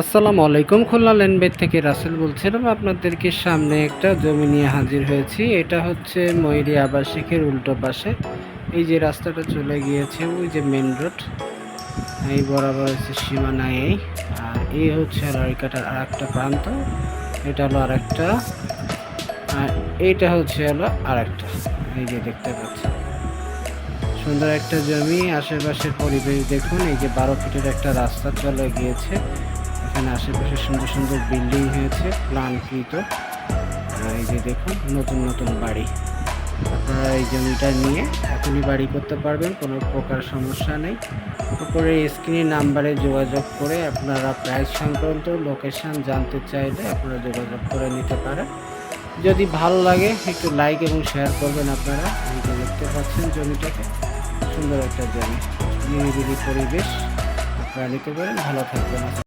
আসসালামু আলাইকুম। খুলনা ল্যান্ডবেড থেকে রাসেল বলছিলাম, আপনাদেরকে সামনে একটা জমি নিয়ে হাজির হয়েছি। এটা হচ্ছে ময়ূরী আবাসিকের উল্টো পাশে। এই যে রাস্তাটা চলে গিয়েছে, ওই যে মেন রোড এই বরাবর হচ্ছে সীমানা এই। আর এই হচ্ছে লরিকাটার আর একটা প্রান্ত। এটা হলো আর একটা আর এইটা হচ্ছে হলো আর একটা এই যে দেখতে পাচ্ছেন। সুন্দর একটা জমি। আশেপাশের পরিবেশ দেখুন, এই যে বারো ফিটের একটা রাস্তা চলে গিয়েছে। এখানে আশেপাশে সুন্দর সুন্দর বিল্ডিং হয়েছে, প্লানকৃত। এই যে দেখুন, নতুন নতুন বাড়ি। আপনারা এই জমিটা নিয়ে এখনই বাড়ি করতে পারবেন, কোনো প্রকার সমস্যা নেই। উপরে স্ক্রিনের নাম্বারে যোগাযোগ করে আপনারা প্রাইস সংক্রান্ত, লোকেশন জানতে চাইলে আপনারা যোগাযোগ করে নিতে পারেন। যদি ভালো লাগে, একটু লাইক এবং শেয়ার করবেন আপনারা। এই যে দেখতে পাচ্ছেন জমিটাকে, সুন্দর একটা জমি। নিরিবিলি পরিবেশ আপনারা নিতে পারেন। ভালো থাকবেন।